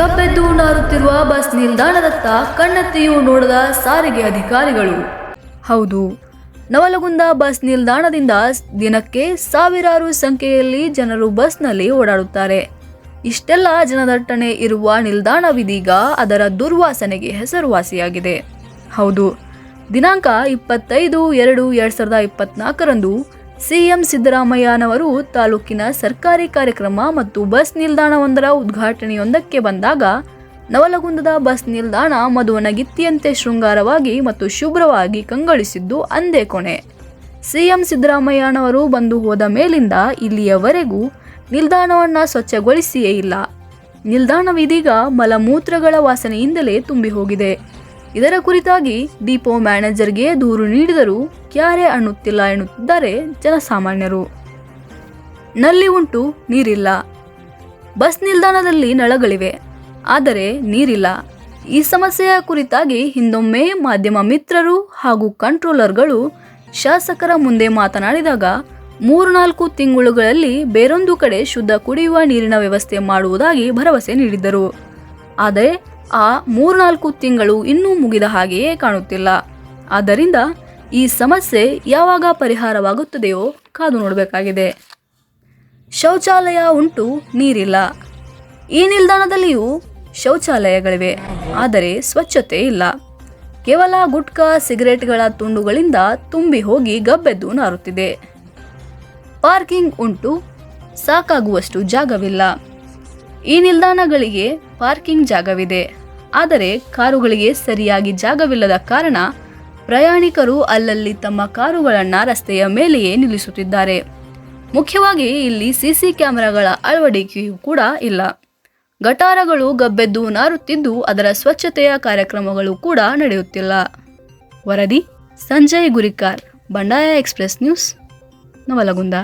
ಗಬ್ಬೆದ್ದು ನಾರುತ್ತಿರುವ bus ನಿಲ್ದಾಣದತ್ತ ಕಣ್ಣೆತ್ತಿಯೂ ನೋಡದ ಸಾರಿಗೆ ಅಧಿಕಾರಿಗಳು. ಹೌದು, ನವಲಗುಂದ ಬಸ್ ನಿಲ್ದಾಣದಿಂದ ದಿನಕ್ಕೆ ಸಾವಿರಾರು ಸಂಖ್ಯೆಯಲ್ಲಿ ಜನರು ಬಸ್ನಲ್ಲಿ ಓಡಾಡುತ್ತಾರೆ. ಇಷ್ಟೆಲ್ಲ ಜನದಟ್ಟಣೆ ಇರುವ ನಿಲ್ದಾಣವಿದೀಗ ಅದರ ದುರ್ವಾಸನೆಗೆ ಹೆಸರುವಾಸಿಯಾಗಿದೆ. ಹೌದು, ದಿನಾಂಕ ಇಪ್ಪತ್ತೈದು ಎರಡು ಎರಡು ಸಾವಿರದ ಇಪ್ಪತ್ನಾಲ್ಕರಂದು ಸಿಎಂ ಸಿದ್ದರಾಮಯ್ಯನವರು ತಾಲೂಕಿನ ಸರ್ಕಾರಿ ಕಾರ್ಯಕ್ರಮ ಮತ್ತು ಬಸ್ ನಿಲ್ದಾಣವೊಂದರ ಉದ್ಘಾಟನೆಯೊಂದಕ್ಕೆ ಬಂದಾಗ, ನವಲಗುಂದದ ಬಸ್ ನಿಲ್ದಾಣ ಮಧುವನಗಿತ್ತಿಯಂತೆ ಶೃಂಗಾರವಾಗಿ ಮತ್ತು ಶುಭ್ರವಾಗಿ ಕಂಗೊಳಿಸಿದ್ದು ಅಂದೇ ಕೊನೆ. ಸಿಎಂ ಸಿದ್ದರಾಮಯ್ಯನವರು ಬಂದು ಹೋದ ಮೇಲಿಂದ ಇಲ್ಲಿಯವರೆಗೂ ನಿಲ್ದಾಣವನ್ನು ಸ್ವಚ್ಛಗೊಳಿಸಿಯೇ ಇಲ್ಲ. ನಿಲ್ದಾಣವಿದೀಗ ಮಲಮೂತ್ರಗಳ ವಾಸನೆಯಿಂದಲೇ ತುಂಬಿ ಹೋಗಿದೆ. ಇದರ ಕುರಿತಾಗಿ ಡಿಪೋ ಮ್ಯಾನೇಜರ್ಗೆ ದೂರು ನೀಡಿದರೂ ಕ್ಯಾರೆ ಅನ್ನುತ್ತಿಲ್ಲ ಎನ್ನುತ್ತಿದ್ದಾರೆ ಜನಸಾಮಾನ್ಯರು. ನಲ್ಲಿ ಉಂಟು, ನೀರಿಲ್ಲ. ಬಸ್ ನಿಲ್ದಾಣದಲ್ಲಿ ನಳಗಳಿವೆ, ಆದರೆ ನೀರಿಲ್ಲ. ಈ ಸಮಸ್ಯೆಯ ಕುರಿತಾಗಿ ಹಿಂದೊಮ್ಮೆ ಮಾಧ್ಯಮ ಮಿತ್ರರು ಹಾಗೂ ಕಂಟ್ರೋಲರ್ಗಳು ಶಾಸಕರ ಮುಂದೆ ಮಾತನಾಡಿದಾಗ, ಮೂರ್ನಾಲ್ಕು ತಿಂಗಳುಗಳಲ್ಲಿ ಬೇರೊಂದು ಕಡೆ ಶುದ್ಧ ಕುಡಿಯುವ ನೀರಿನ ವ್ಯವಸ್ಥೆ ಮಾಡುವುದಾಗಿ ಭರವಸೆ ನೀಡಿದ್ದರು. ಆದರೆ ಆ ಮೂರ್ನಾಲ್ಕು ತಿಂಗಳು ಇನ್ನೂ ಮುಗಿದ ಹಾಗೆಯೇ ಕಾಣುತ್ತಿಲ್ಲ. ಆದ್ದರಿಂದ ಈ ಸಮಸ್ಯೆ ಯಾವಾಗ ಪರಿಹಾರವಾಗುತ್ತದೆಯೋ ಕಾದು ನೋಡಬೇಕಾಗಿದೆ. ಶೌಚಾಲಯ ಉಂಟು, ನೀರಿಲ್ಲ. ಈ ನಿಲ್ದಾಣದಲ್ಲಿಯೂ ಶೌಚಾಲಯಗಳಿವೆ, ಆದರೆ ಸ್ವಚ್ಛತೆ ಇಲ್ಲ. ಕೇವಲ ಗುಟ್ಕಾ ಸಿಗರೇಟ್ಗಳ ತುಂಡುಗಳಿಂದ ತುಂಬಿ ಹೋಗಿ ಗಬ್ಬೆದ್ದು ನಾರುತ್ತಿದೆ. ಪಾರ್ಕಿಂಗ್ ಉಂಟು, ಸಾಕಾಗುವಷ್ಟು ಜಾಗವಿಲ್ಲ. ಈ ನಿಲ್ದಾಣಗಳಿಗೆ ಪಾರ್ಕಿಂಗ್ ಜಾಗವಿದೆ. ಆದರೆ ಕಾರುಗಳಿಗೆ ಸರಿಯಾಗಿ ಜಾಗವಿಲ್ಲದ ಕಾರಣ ಪ್ರಯಾಣಿಕರು ಅಲ್ಲಲ್ಲಿ ತಮ್ಮ ಕಾರುಗಳನ್ನು ರಸ್ತೆಯ ಮೇಲೆಯೇ ನಿಲ್ಲಿಸುತ್ತಿದ್ದಾರೆ. ಮುಖ್ಯವಾಗಿ ಇಲ್ಲಿ ಸಿಸಿ ಕ್ಯಾಮೆರಾಗಳ ಅಳವಡಿಕೆಯೂ ಕೂಡ ಇಲ್ಲ. ಗಟಾರಗಳು ಗಬ್ಬೆದ್ದು ನಾರುತ್ತಿದ್ದು ಅದರ ಸ್ವಚ್ಛತೆಯ ಕಾರ್ಯಕ್ರಮಗಳು ಕೂಡ ನಡೆಯುತ್ತಿಲ್ಲ. ವರದಿ ಸಂಜಯ್ ಗುರಿಕಾರ್, ಬಂಡಾಯ ಎಕ್ಸ್ಪ್ರೆಸ್ ನ್ಯೂಸ್, ನವಲಗುಂದ.